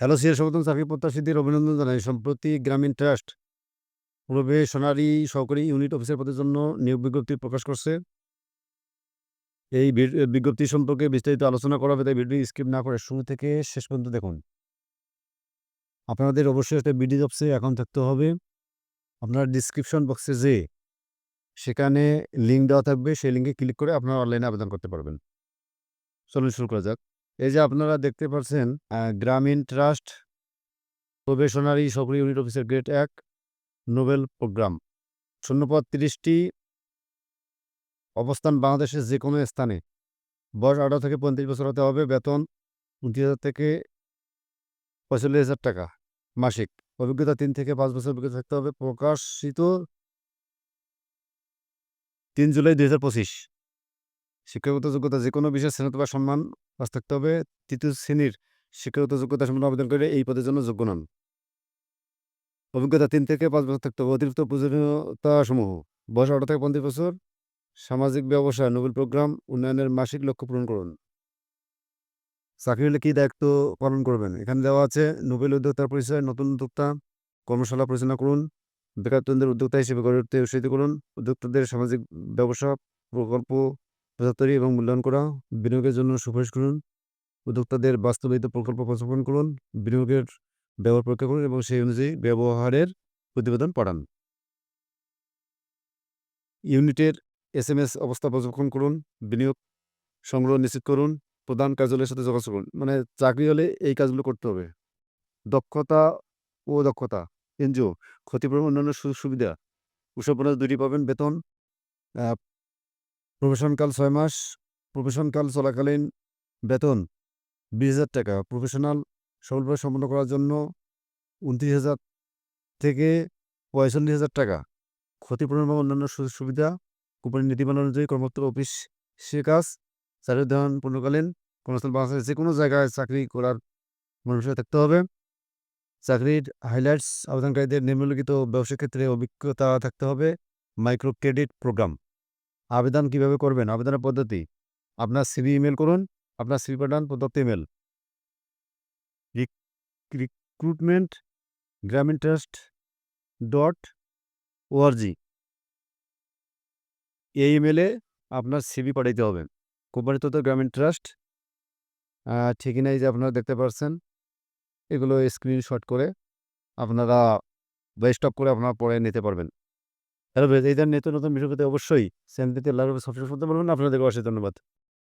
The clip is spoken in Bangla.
হ্যালো সিএ স্বাগতম। চাকরি প্রত্যাশীদের অভিনন্দন জানাই। সম্প্রতি গ্রামীণ ট্রাস্ট প্রবেশনারি সহকারী ইউনিট অফিসার পদের জন্য নিয়োগ বিজ্ঞপ্তি প্রকাশ করছে। এই বিজ্ঞপ্তি সম্পর্কে বিস্তারিত আলোচনা করা হবে, তাই ভিডিও স্কিপ না করে শুরু থেকে শেষ পর্যন্ত দেখুন। আপনাদের অবশ্যই একটা বিডি জবসে অ্যাকাউন্ট থাকতে হবে। আপনার ডিসক্রিপশন বক্সে যে সেখানে লিঙ্ক দেওয়া থাকবে, সেই লিঙ্কে ক্লিক করে আপনারা অনলাইনে আবেদন করতে পারবেন। চলুন শুরু করা যাক। এই যে আপনারা দেখতে পাচ্ছেন গ্রামীণ ট্রাস্ট প্রবেশনারি সক্রিয় ইউনিট অফিসার গ্রেড এক নোবেল প্রোগ্রাম। শূন্যপদ তিরিশটি অবস্থান বাংলাদেশের যে কোনো স্থানে। বয়স আঠারো থেকে পঁয়ত্রিশ বছর হতে হবে, বেতন উনত্রিশ হাজার থেকে পঁয়তাল্লিশ হাজার টাকা মাসিক। অভিজ্ঞতা তিন থেকে পাঁচ বছর অভিজ্ঞতা থাকতে হবে। প্রকাশিত তিন জুলাই দুই হাজার পঁচিশ। শিক্ষাগত যোগ্যতা যে কোনো বিষয়ে স্নাতক বা সম্মান পাস থাকতে হবে। তৃতীয় শ্রেণির শিক্ষাগত যোগ্যতা সম্পন্ন আবেদন করে এই পদের জন্য যোগ্য নন। অভিজ্ঞতা তিন থেকে পাঁচ বছর থাকতে হবে। অতিরিক্ত প্রয়োজনীয়তা সমূহ। বয়স আঠারো থেকে পঞ্চাশ বছর। সামাজিক ব্যবসা, নোবেল প্রোগ্রাম, উন্নয়নের মাসিক লক্ষ্য পূরণ করুন। চাকরি হলে কী দায়িত্ব পালন করবেন? এখানে দেওয়া আছে, নোবেল উদ্যোক্তার পরিচয়, নতুন উদ্যোক্তা, কর্মশালা পরিচালনা করুন, বেকারত্বদের উদ্যোক্তা হিসেবে গড়ে উঠতে উৎসাহিত করুন, উদ্যোক্তাদের সামাজিক ব্যবসা প্রকল্প প্রচার এবং মূল্যায়ন করা। বিনিয়োগের জন্য সুপারিশ করুন। উদ্যোক্তাদের বাস্তবায়িত প্রকল্প উপস্থাপন করুন। বিনিয়োগের ব্যবহার পরীক্ষা করুন এবং সেই অনুযায়ী ব্যবহারের প্রতিবেদন পাঠান ইউনিটের এস এম এস অবস্থা পর্যবেক্ষণ করুন। বিনিয়োগ সংগ্রহ নিশ্চিত করুন। প্রধান কার্যালয়ের সাথে যোগাযোগ করুন। মানে চাকরি হলে এই কাজগুলো করতে হবে। দক্ষতা ও দক্ষতা, এনজিও, ক্ষতিপূরণ অন্যান্য সুযোগ সুবিধা উৎসবনা দুটি পাবেন বেতন প্রফেশনকাল ছয় মাস, প্রফেশনকাল চলাকালীন বেতন বিশ হাজার টাকা। প্রফেশনাল সফলভাবে সম্পন্ন করার জন্য উনত্রিশ হাজার থেকে পঁয়তাল্লিশ হাজার টাকা। ক্ষতিপূরণ বা অন্যান্য সুযোগ সুবিধা, কোম্পানির নীতিমালা অনুযায়ী কর্মরত অফিস সে কাজ চাকরির ধারণ পূর্ণকালীন, কর্মস্থল বাংলাদেশের যে কোনো জায়গায় চাকরি করার মানুষের থাকতে হবে। চাকরির হাইলাইটস আবেদনকারীদের নিম্নলিখিত ব্যবসার ক্ষেত্রে অভিজ্ঞতা থাকতে হবে। মাইক্রো ক্রেডিট প্রোগ্রাম আবেদন কীভাবে করবেন? আবেদনের পদ্ধতি? আপনার সিভি ইমেল করুন, আপনার সিভি পাঠান প্রদত্ত email recruitment Grameen trust dot ORG এই ইমেলে আপনার সিভি পাঠাইতে হবে। কোম্পানি তথ্য গ্রামীণ ট্রাস্ট ঠিকানাই যে আপনারা দেখতে পাচ্ছেন এগুলো স্ক্রিনশট করে আপনারা স্টপ করে আপনারা পরে নিতে পারবেন। হ্যালো এই ধরনের নতুন বিষয় পেতে অবশ্যই চ্যানেলটিতে লাইভ সবসময় শুনতে বলবেন। আপনাদেরকে অসংখ্য ধন্যবাদ।